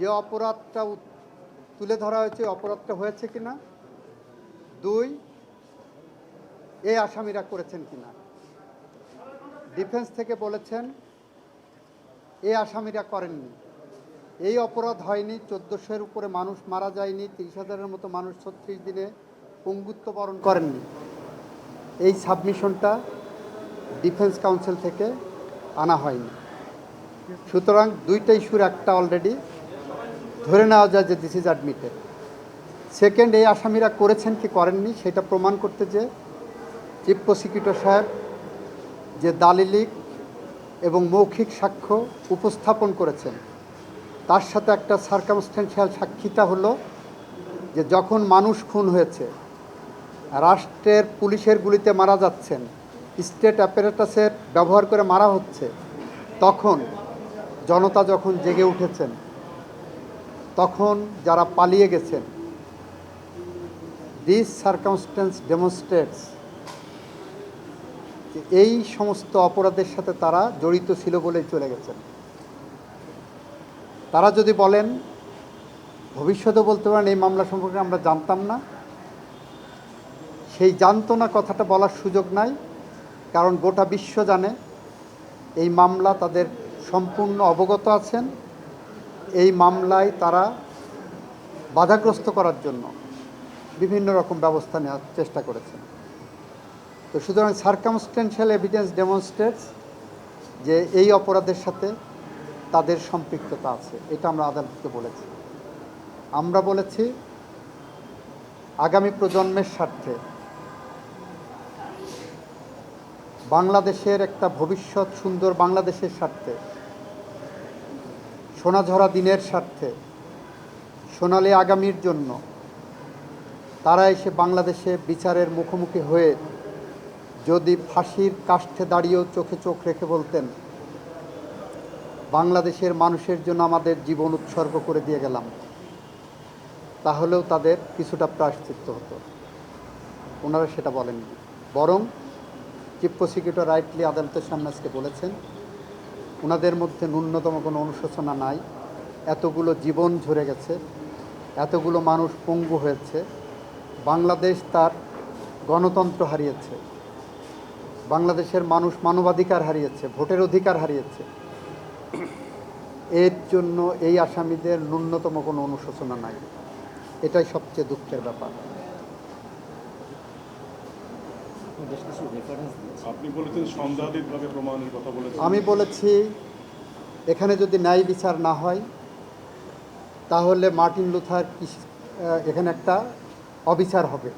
যে অপরাধটা তুলে ধরা হয়েছে অপরাধটা হয়েছে কিনা দুই, এই আসামিরা করেছেন কিনা ডিফেন্স থেকে বলেছেন, এই আসামিরা করেননি। এই অপরাধ হয়নি চোদ্দোশোর উপরে মানুষ মারা যায়নি, তিরিশ হাজারের মতো মানুষ ছত্রিশ দিনে পঙ্গুত্ব বরণ করেননি। এই সাবমিশনটা ডিফেন্স কাউন্সিল থেকে আনা হয়নি। সুতরাং দুইটা ইস্যুর একটা অলরেডি। ধরে নেওয়া যায় যে দিস ইজ অ্যাডমিটেড সেকেন্ড এই আসামিরা করেছেন কি করেননি সেটা প্রমাণ করতে যে চিফ প্রসিকিউটর সাহেব যে দালিলিক এবং মৌখিক সাক্ষ্য উপস্থাপন করেছেন, তার সাথে একটা সার্কামস্টেন্সিয়াল সাক্ষীটা হলো যে যখন মানুষ খুন হয়েছে, রাষ্ট্রের পুলিশের গুলিতে মারা যাচ্ছেন স্টেট অ্যাপারেটাসের ব্যবহার করে মারা হচ্ছে, তখন জনতা যখন জেগে উঠেছেন তখন যারা পালিয়ে গেছেন দিস সার্কামস্টেন্স ডেমনস্ট্রেটস এই সমস্ত অপরাধের সাথে তারা জড়িত ছিল বলেই চলে গেছেন। তারা যদি বলেন ভবিষ্যতে বলতে পারেন এই মামলা সম্পর্কে আমরা জানতাম না, সেই জানতো না কথাটা বলার সুযোগ নাই, কারণ গোটা বিশ্ব জানে এই মামলা তাদের সম্পূর্ণ অবগত আছেন এই মামলায় তারা বাধাগ্রস্ত করার জন্য বিভিন্ন রকম ব্যবস্থা নেওয়ার চেষ্টা করেছেন তো সুতরাং সার্কামস্টেন্সিয়াল এভিডেন্স ডেমনস্ট্রেটস যে এই অপরাধের সাথে তাদের সম্পৃক্ততা আছে, এটা আমরা আদালতকে বলেছি। আমরা বলেছি, আগামী প্রজন্মের স্বার্থে বাংলাদেশের একটা ভবিষ্যৎ সুন্দর বাংলাদেশের স্বার্থে সোনাঝরা দিনের স্বার্থে, সোনালি আগামীর জন্য তারা এসে বাংলাদেশে বিচারের মুখোমুখি হয়ে যদি ফাঁসির কাষ্ঠে দাঁড়িয়েও চোখে চোখ রেখে বলতেন, বাংলাদেশের মানুষের জন্য আমাদের জীবন উৎসর্গ করে দিয়ে গেলাম, তাহলেও তাদের কিছুটা প্রায়শ্চিত্ত হতো। ওনারা সেটা বলেননি। বরং চিফ প্রসিকিউটর রাইটলি আদালতের সামনে আজকে বলেছেন ওনাদের মধ্যে ন্যূনতম কোনো অনুশোচনা নাই। এতগুলো জীবন ঝরে গেছে, এতগুলো মানুষ পঙ্গু হয়েছে, বাংলাদেশ তার গণতন্ত্র হারিয়েছে, বাংলাদেশের মানুষ মানবাধিকার হারিয়েছে, ভোটের অধিকার হারিয়েছে। এর জন্য এই আসামিদের ন্যূনতম কোনো অনুশোচনা নাই। এটাই সবচেয়ে দুঃখের ব্যাপার। আপনি বলেছেন সন্দেহাতীতভাবে প্রমাণের কথা বলেছেন। আমি বলেছি এখানে যদি ন্যায় বিচার না হয় তাহলে মার্টিন লুথার কিস- এখানে একটা অবিচার হবে।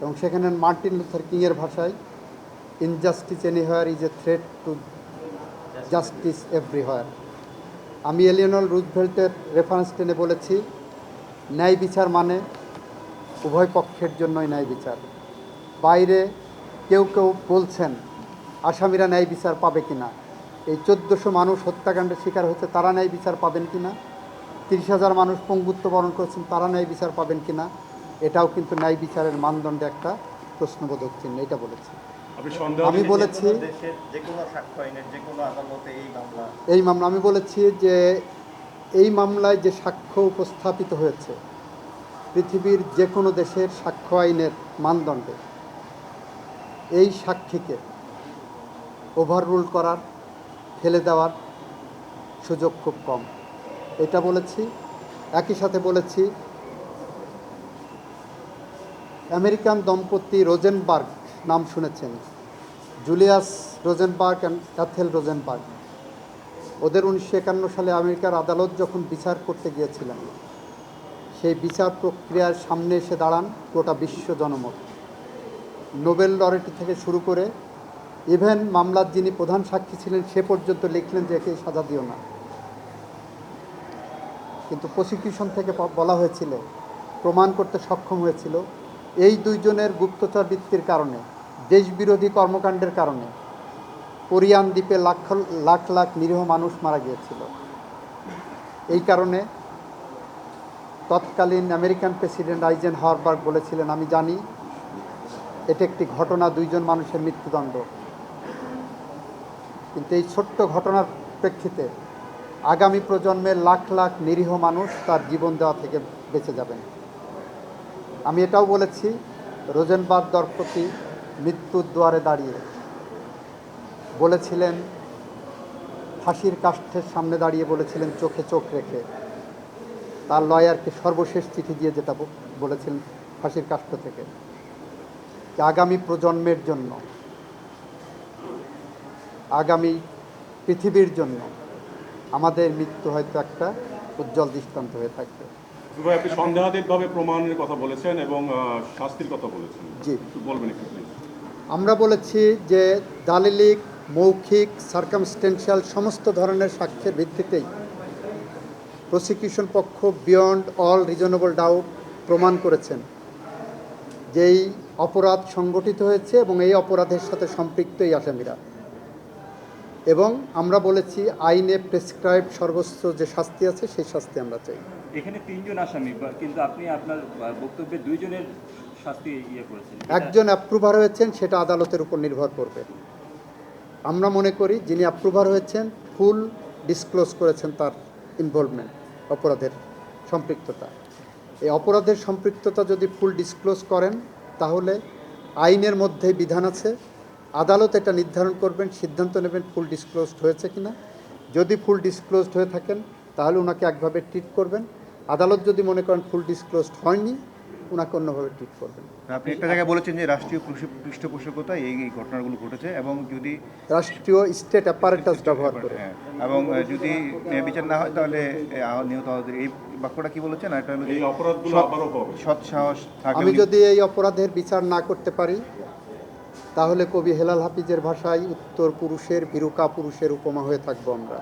এবং সেখানে মার্টিন লুথার কিংয়ের ভাষায় injustice anywhere is a threat to justice everywhere আমি এলিয়নল রুজভেল্টের রেফারেন্স টেনে বলেছি ন্যায় বিচার মানে উভয় পক্ষের জন্যই ন্যায় বিচার। বাইরে কেউ কেউ বলছেন আসামিরা ন্যায় বিচার পাবে কিনা? এই চোদ্দোশো মানুষ হত্যাকাণ্ডের শিকার হচ্ছে তারা ন্যায় বিচার পাবেন কিনা? তিরিশ হাজার মানুষ পঙ্গুত্ব বরণ করেছেন তারা ন্যায় বিচার পাবেন কি না এটাও কিন্তু ন্যায় বিচারের মানদণ্ডে একটা প্রশ্নবোধক চিহ্ন এটা বলেছি। আমি বলেছি যে কোনো দেশের যে কোনো সাক্ষ্য আইনের যে কোনো আদালতে এই মামলা এই মামলা আমি বলেছি যে এই মামলায় যে সাক্ষ্য উপস্থাপিত হয়েছে পৃথিবীর যে কোনো দেশের সাক্ষ্য আইনের মানদণ্ডে এই সাক্ষীকে ওভাররুল করার, ফেলে দেওয়ার সুযোগ খুব কম। এটা বলেছি, একই সাথে বলেছি, আমেরিকান দম্পতি রোজেনবার্গ নাম শুনেছেন, Julius Rosenberg and Ethel Rosenberg. ওদের উনিশশো একান্ন সালে আমেরিকার আদালত যখন বিচার করতে গিয়েছিলেন, সেই বিচার প্রক্রিয়ার সামনে এসে দাঁড়ান গোটা বিশ্ব জনমত। নোবেল লরেটি থেকে শুরু করে ইভেন মামলার যিনি প্রধান সাক্ষী ছিলেন, সে পর্যন্ত লিখলেন যে একে সাজা দিও না। কিন্তু প্রসিকিউশন থেকে বলা হয়েছিল, প্রমাণ করতে সক্ষম হয়েছিল, এই দুইজনের গুপ্তচর বৃত্তির কারণে, দেশবিরোধী কর্মকাণ্ডের কারণে, কোরিয়ান দ্বীপে লাখ লাখ লাখ নিরীহ মানুষ মারা গিয়েছিল। এই কারণে তৎকালীন আমেরিকান প্রেসিডেন্ট আইজেন হাওয়ারবার্গ বলেছিলেন, আমি জানি এটা একটি ঘটনা, দুইজন মানুষের মৃত্যুদণ্ড। কিন্তু এই ছোট্ট ঘটনার প্রেক্ষিতে আগামী প্রজন্মের লাখ লাখ নিরীহ মানুষ তার জীবন দেওয়া থেকে বেঁচে যাবেন। আমি এটাও বলেছি, রোজেনবাদ দরপতি মৃত্যুর দুয়ারে দাঁড়িয়ে। বলেছিলেন, ফাঁসির কাষ্ঠের সামনে দাঁড়িয়ে বলেছিলেন, চোখে চোখ রেখে। তার লয়ারকে সর্বশেষ চিঠি দিয়ে যেটা বলেছিলেন ফাঁসির কাষ্ঠ থেকে। আগামী প্রজন্মের জন্য আগামী পৃথিবীর জন্য আমাদের মৃত্যু হয়তো একটা উজ্জ্বল দৃষ্টান্ত হয়ে থাকবে। আপনি সন্দেহাতীতভাবে প্রমাণের কথা বলেছেন এবং শাস্তির কথা বলেছেন। জি। বলবেন একটু আমরা বলেছি যে দালিলিক মৌখিক সার্কামস্টেন্সিয়াল সমস্ত ধরনের সাক্ষ্যের ভিত্তিতেই প্রসিকিউশন পক্ষ বিয়ন্ড অল রিজনেবল ডাউট প্রমাণ করেছেন যে এই অপরাধ সংগঠিত হয়েছে এবং এই অপরাধের সাথে সম্পৃক্ত এই আসামিরা। এবং আমরা বলেছি আইনে প্রেসক্রাইব সর্বোচ্চ যে শাস্তি আছে সেই শাস্তি আমরা চাই। এখানে তিনজন আসামি কিন্তু আপনি আপনার বক্তব্যে দুইজনের শাস্তি ইয়ে করেছেন। একজন অ্যাপ্রুভার হয়েছেন সেটা আদালতের উপর নির্ভর করবে। আমরা মনে করি যিনি অ্যাপ্রুভার হয়েছেন ফুল ডিসক্লোজ করেছেন তার ইনভলভমেন্ট অপরাধের সম্পৃক্ততা। এই অপরাধের সম্পৃক্ততা যদি ফুল ডিসক্লোজ করেন তাহলে আইনের মধ্যে বিধান আছে, আদালত এটা নির্ধারণ করবেন, সিদ্ধান্ত নেবেন ফুল ডিসক্লোজড হয়েছে কি না যদি ফুল ডিসক্লোজড হয়ে থাকেন, তাহলে ওনাকে একভাবে ট্রিট করবেন। আদালত যদি মনে করেন ফুল ডিসক্লোজড হয়নি ওনাকে অন্যভাবে ট্রিট করবেন। আপনি একটা জায়গায় বলেছেন যে রাষ্ট্রীয় পৃষ্ঠ- পৃষ্ঠপোষকতায় এই এই ঘটনাগুলো ঘটেছে এবং যদি রাষ্ট্রীয় স্টেট অ্যাপারেটাস ব্যবহার করে। হ্যাঁ, এবং যদি বিচার না হয় তাহলে নিহত এই বাক্যটা কি বলেছেন? একটা হলো এই অপরাধগুলো আবারও হবে। সৎ সাহস থাকলে আমি যদি এই অপরাধের বিচার না করতে পারি তাহলে কবি হেলাল হাফিজের ভাষায় উত্তর পুরুষের বিরুকা পুরুষের উপমা হয়ে থাকব আমরা।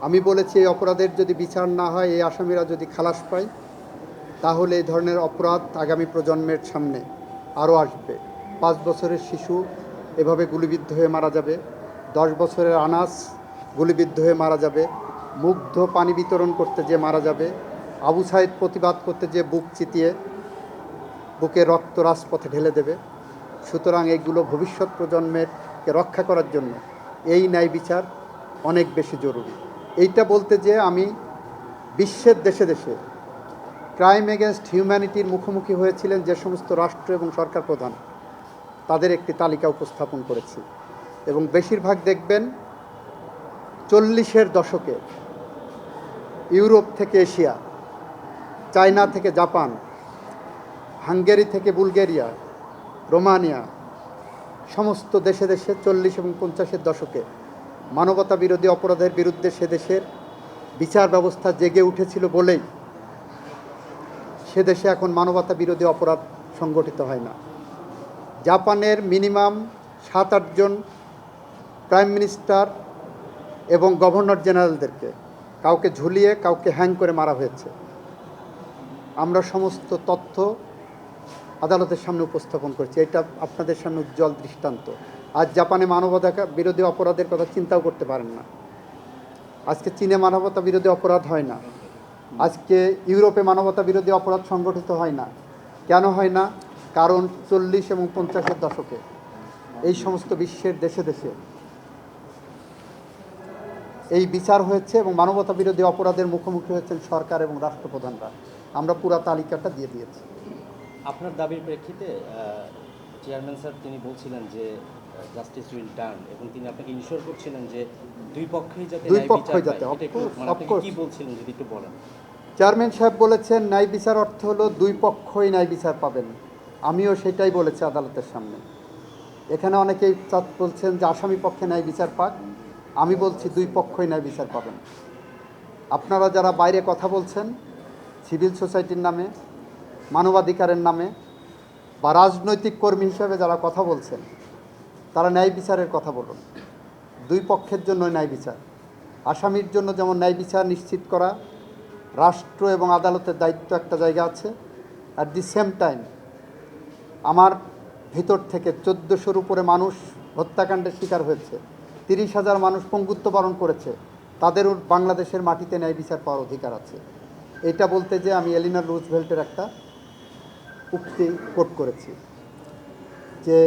আমি বলেছি এই অপরাধের যদি বিচার না হয় এই আসামিরা যদি খালাস পায় তাহলে এই ধরনের অপরাধ আগামী প্রজন্মের সামনে আরও আসবে। পাঁচ বছরের শিশু এভাবে গুলিবিদ্ধ হয়ে মারা যাবে, দশ বছরের আনাস গুলিবিদ্ধ হয়ে মারা যাবে, মুগ্ধ পানি বিতরণ করতে যে মারা যাবে, আবু সাইদ প্রতিবাদ করতে যে বুক চিতিয়ে বুকে রক্ত রাজপথে ঢেলে দেবে। সুতরাং এইগুলো ভবিষ্যৎ প্রজন্মেরকে রক্ষা করার জন্য এই ন্যায় বিচার অনেক বেশি জরুরি। এইটা বলতে যে আমি বিশ্বের দেশে দেশে ক্রাইম এগেনস্ট হিউম্যানিটির মুখোমুখি হয়েছিলেন যে সমস্ত রাষ্ট্র এবং সরকার প্রধান। তাদের একটি তালিকা উপস্থাপন করেছি এবং বেশিরভাগ দেখবেন চল্লিশের দশকে ইউরোপ থেকে এশিয়া, চায়না থেকে জাপান, হাঙ্গেরি থেকে বুলগেরিয়া, রোমানিয়া, সমস্ত দেশে দেশে চল্লিশ এবং পঞ্চাশের দশকে মানবতা বিরোধী অপরাধের বিরুদ্ধে সে দেশের বিচার ব্যবস্থা জেগে উঠেছিল বলেই সে দেশে এখন মানবতা বিরোধী অপরাধ সংগঠিত হয় না। জাপানের মিনিমাম সাত আটজন প্রাইম মিনিস্টার এবং গভর্নর জেনারেলদেরকে কাউকে ঝুলিয়ে, কাউকে হ্যাং করে মারা হয়েছে। আমরা সমস্ত তথ্য আদালতের সামনে উপস্থাপন করছি। এটা আপনাদের সামনে উজ্জ্বল দৃষ্টান্ত। আজ জাপানে মানবতা বিরোধী অপরাধের কথা চিন্তাও করতে পারেন না। আজকে চীনে মানবতা বিরোধী অপরাধ হয় না। আজকে ইউরোপে মানবতা বিরোধী অপরাধ সংগঠিত হয় না। কেন হয় না? কারণ চল্লিশ এবং পঞ্চাশের দশকে, এই সমস্ত বিশ্বের দেশে দেশে এই বিচার হয়েছে এবং মানবতা বিরোধী অপরাধের মুখোমুখি হয়েছেন সরকার এবং রাষ্ট্রপ্রধানরা। আমরা পুরো তালিকাটা দিয়ে দিয়েছি। আপনার দাবির প্রেক্ষিতে চেয়ারম্যান স্যার তিনি বলছিলেন যে জাস্টিস উইল টার্ন এবং তিনি আপনাকে ইনশোর করছিলেন যে দুই পক্ষেই যাতে দুই পক্ষই মানে of আপনি course. কি বলছিলেন যদি একটু বলেন? চেয়ারম্যান সাহেব বলেছেন ন্যায় বিচার অর্থ হলো দুই পক্ষই ন্যায় বিচার পাবেন। আমিও সেটাই বলেছি আদালতের সামনে। এখানে অনেকেই বলছেন যে আসামি পক্ষে ন্যায় বিচার পাক। আমি বলছি দুই পক্ষই ন্যায় বিচার পাবেন। আপনারা যারা বাইরে কথা বলছেন সিভিল সোসাইটির নামে মানবাধিকারের নামে বা রাজনৈতিক কর্মী হিসেবে যারা কথা বলছেন তারা ন্যায় বিচারের কথা বলুন। দুই পক্ষের জন্য ন্যায় বিচার। আসামির জন্য যেমন ন্যায় বিচার নিশ্চিত করা, রাষ্ট্র এবং আদালতের দায়িত্ব একটা জায়গা আছে। অ্যাট দি সেম টাইম আমার ভিতর থেকে চোদ্দোশোর উপরে মানুষ হত্যাকাণ্ডের শিকার হয়েছে। তিরিশ হাজার মানুষ পঙ্গুত্ব বরণ করেছে। তাদেরও বাংলাদেশের মাটিতে ন্যায় বিচার পাওয়ার অধিকার আছে। এটা বলতে যে আমি এলিনা রুজভেল্টের একটা উক্তি কোট করেছি। যে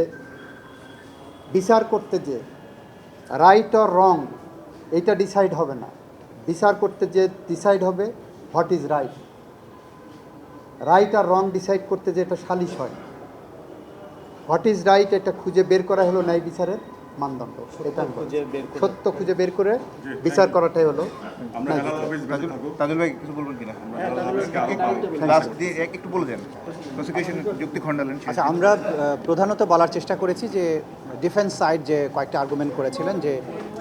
বিচার করতে যে রাইট অর রং এটা ডিসাইড হবে না। বিচার করতে যে ডিসাইড হবে হোয়াট ইজ রাইট রাইট আর রং ডিসাইড করতে যে এটা সালিশ হয়। হোয়াট ইজ রাইট এটা খুঁজে বের করা হলো ন্যায় বিচারের মানদণ্ড। এটা খুঁজে বের করে। সত্য খুঁজে বের করে বিচার করাটাই হলো তাজুল ভাই কিছু বলবেন কিনা? এক- একটু বলে দেন। প্রসিকিউশন যুক্তি খণ্ডালেন আচ্ছা আমরা প্রধানত বলার চেষ্টা করেছি যে ডিফেন্স সাইড যে কয়েকটা আর্গুমেন্ট করেছিলেন যে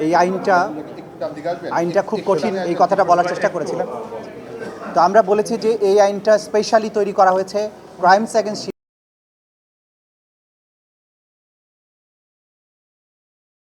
এই আইনটা আইনটা খুব কঠিন, এই কথাটা বলার চেষ্টা করেছিলেন। তো আমরা বলেছি যে এই আইনটা স্পেশালি তৈরি করা হয়েছে ক্রাইমস অ্যাগেন্স্ট